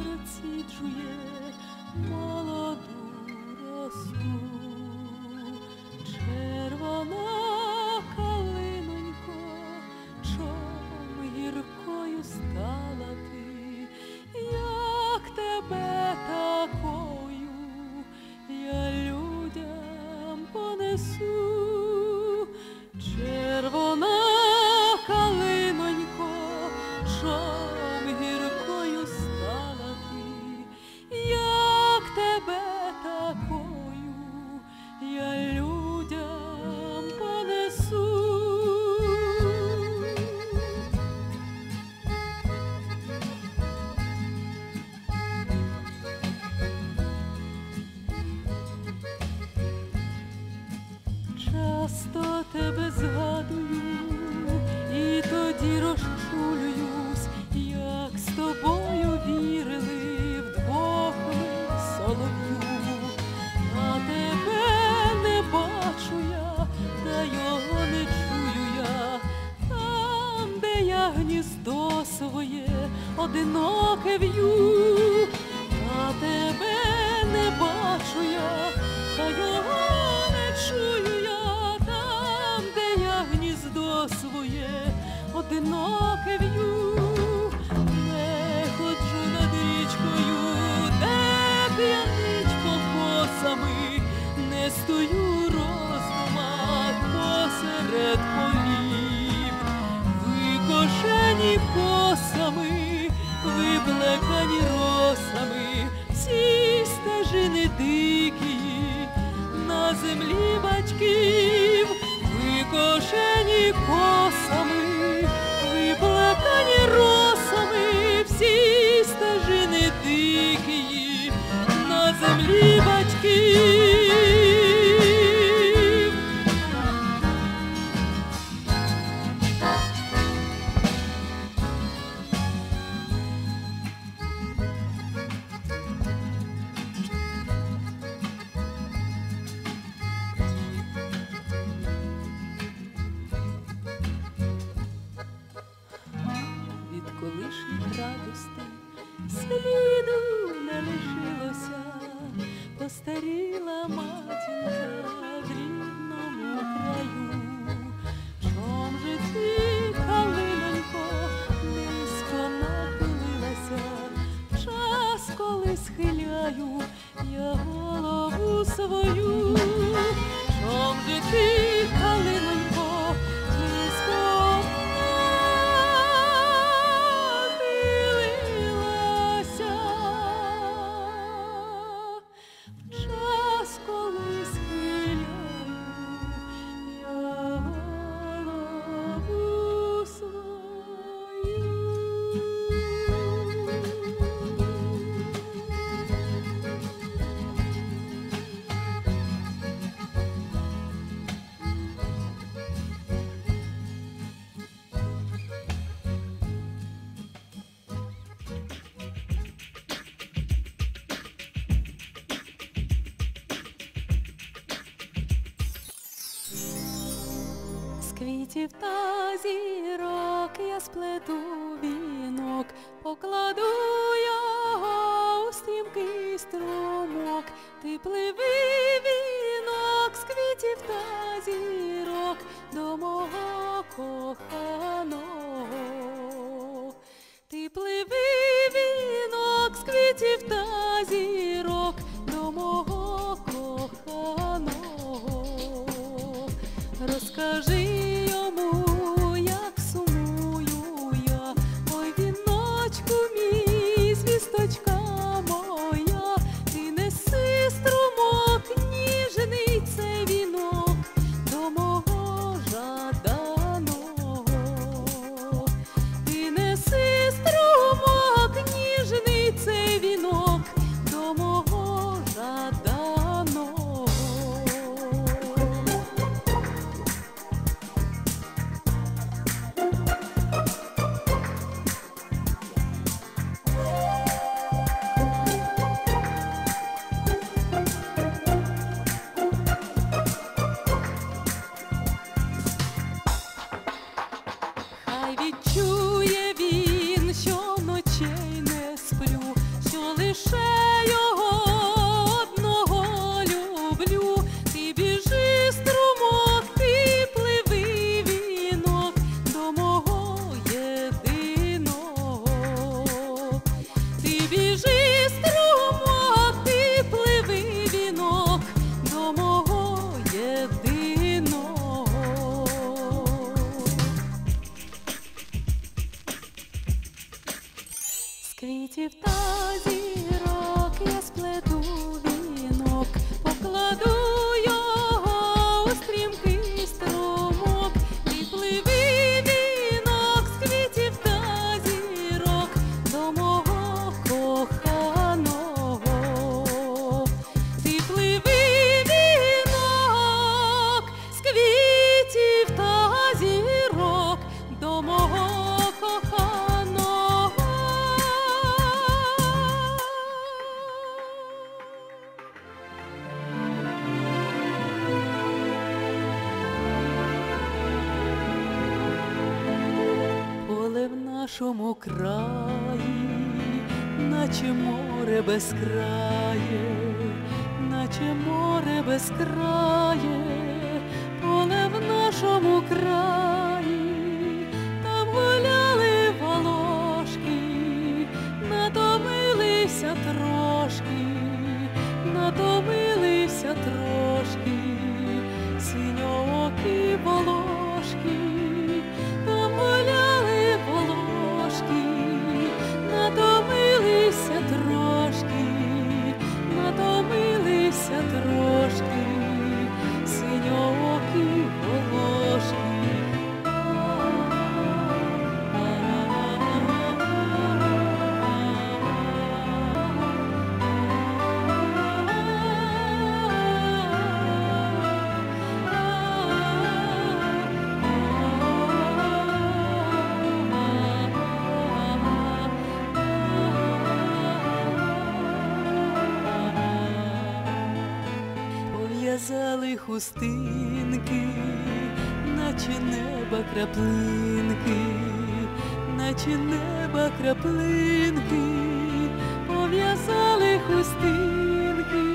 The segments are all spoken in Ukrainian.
srdci čuje. Часто тебе згадую, і тоді розчулююсь, як з тобою вірили вдвох ми солов'ю, а тебе не бачу я, та його не чую я, там, де я гніздо своє одиноке в'ю, одиноке в'ю, не ходжу над річкою, де п'яничко косами, не стою роздумах посеред полів, викошені косами, виблекані росами, всі стежини дикі, на землі батьків, викошені косами, на постаріла матінка в рідному краю. Чом же ти, калинонько, низько нахилилася, в час, коли схиляю я голову свою. Чом же ти, квітів та зірок я сплету вінок, покладу його у стрімкий струмок, ти пливи іншому краї, наче море без крає, наче море без крає, поле в нашому краї. в'язали хустинки, наче неба краплинки, наче неба краплинки, пов'язали хустинки,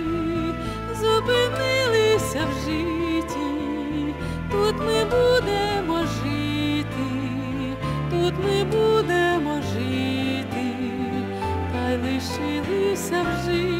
зупинилися в житті, тут ми будемо жити, тут ми будемо жити, та лишилися в житті.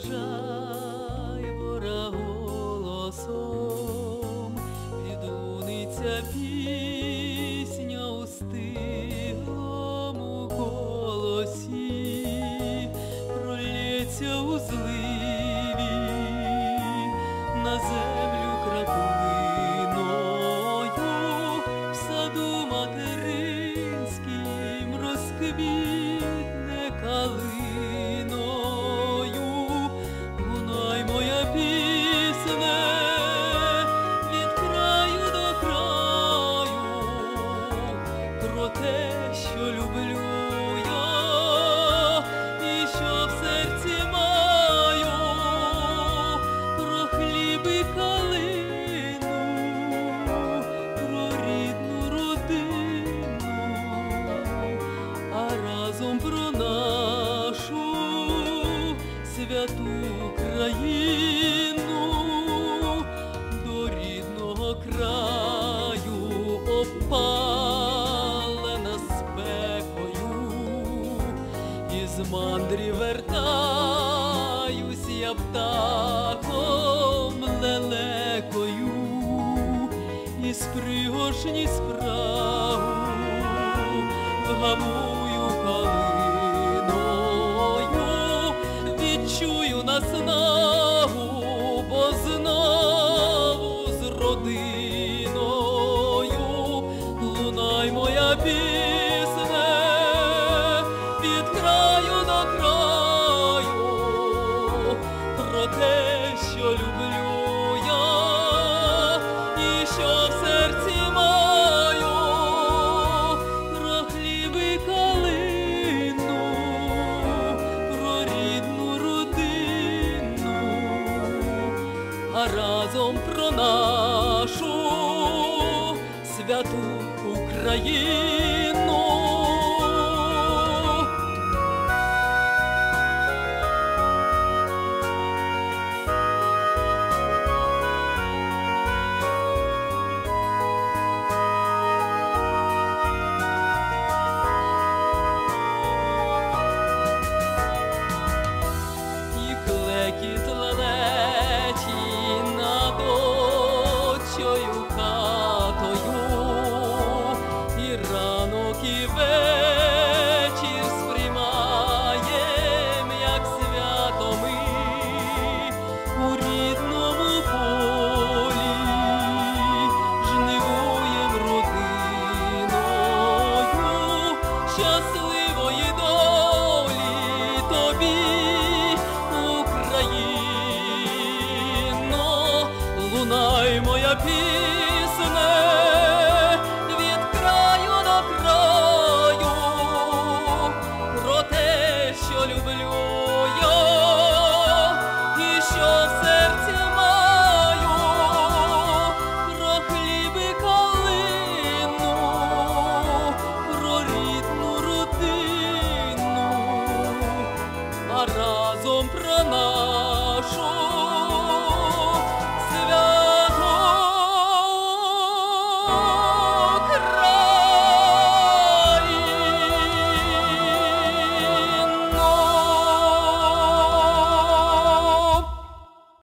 这 я птахом лелекою із пригоршні спрагу в гаму. святу Україну.